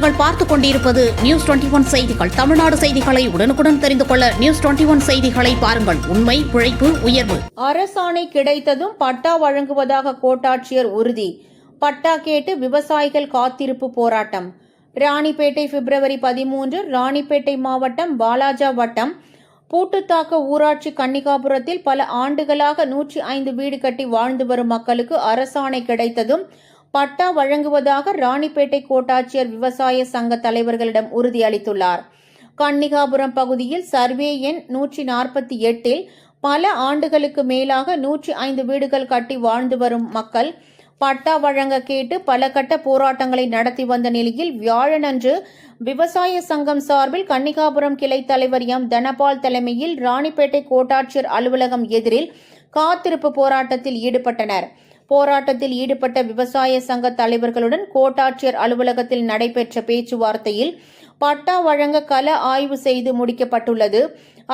நீங்கள் பார்த்துக் கொண்டிருப்பது நியூஸ் டுவெண்டி ஒன் செய்திகள். தமிழ்நாடு செய்திகளை உடனுக்குடன் தெரிந்து கொள்ள நியூஸ் டுவெண்டி ஒன் செய்திகளை பாருங்கள். உண்மை உழைப்பு உயர்வு. அரசாணை கிடைத்ததும் பட்டா வழங்குவதாக கோட்டாட்சியர் உறுதி. பட்டா கேட்டு விவசாயிகள் காத்திருப்பு போராட்டம். ராணிப்பேட்டை பிப்ரவரி பதிமூன்று ராணிப்பேட்டை மாவட்டம் பாலாஜா வட்டம் பூட்டுத்தாக்க ஊராட்சி கன்னிகாபுரத்தில் பல ஆண்டுகளாக நூற்றி ஐந்து வீடு கட்டி வாழ்ந்து வரும் மக்களுக்கு அரசாணை கிடைத்ததும் பட்டா வழங்குவதாக ராணிப்பேட்டை கோட்டாட்சியர் விவசாய சங்க தலைவர்களிடம் உறுதியளித்துள்ளார். கன்னிகாபுரம் பகுதியில் சர்வே எண் நூற்றி நாற்பத்தி எட்டில் பல ஆண்டுகளுக்கு மேலாக நூற்றி ஐந்து வீடுகள் கட்டி வாழ்ந்து வரும் மக்கள் பட்டா வழங்க கேட்டு பல கட்ட போராட்டங்களை நடத்தி வந்த நிலையில் வியாழனன்று விவசாய சங்கம் சார்பில் கன்னிகாபுரம் கிளை தலைவர் எம். தனபால் தலைமையில் ராணிப்பேட்டை கோட்டாட்சியர் அலுவலகம் எதிரில் காத்திருப்பு போராட்டத்தில் ஈடுபட்டனர். போராட்டத்தில் ஈடுபட்ட விவசாய சங்க தலைவர்களுடன் கோட்டாட்சியர் அலுவலகத்தில் நடைபெற்ற பேச்சுவார்த்தையில் பட்டா வழங்க கல ஆய்வு செய்து முடிக்கப்பட்டுள்ளது.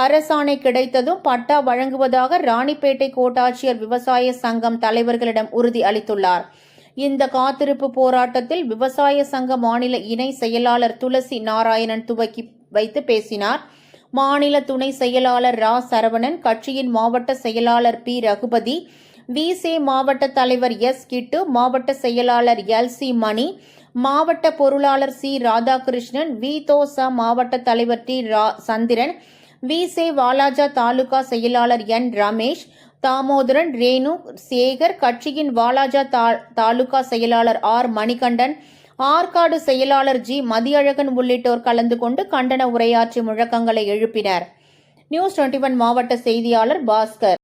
அரசாணை கிடைத்ததும் பட்டா வழங்குவதாக ராணிப்பேட்டை கோட்டாட்சியர் விவசாய சங்கம் தலைவர்களிடம் உறுதி அளித்துள்ளார். இந்த காத்திருப்பு போராட்டத்தில் விவசாய சங்க மாநில இணை செயலாளர் துளசி நாராயணன் துவக்கி வைத்து பேசினார். மாநில துணை செயலாளர் ரா. சரவணன் கட்சியின் மாவட்ட செயலாளர் பி. ரகுபதி விசே மாவட்ட தலைவர் எஸ். கிட்டு மாவட்ட செயலாளர் எல். சி. மணி மாவட்ட பொருளாளர் சி. ராதாகிருஷ்ணன் விதோச மாவட்ட தலைவர் டி. ரா. சந்திரன் விசே வாலாஜா தாலுகா செயலாளர் என். ரமேஷ் தாமோதரன் ரேணு சேகர் கட்சியின் வாலாஜா தா- தாலுகா செயலாளர் ஆர். மணிகண்டன் ஆற்காடு செயலாளர் ஜி. மதியழகன் உள்ளிட்டோர் கலந்து கொண்டு கண்டன உரையாற்றி முழக்கங்களை எழுப்பினர். நியூஸ் டுவெண்டி ஒன் மாவட்ட செய்தியாளர் பாஸ்கர்.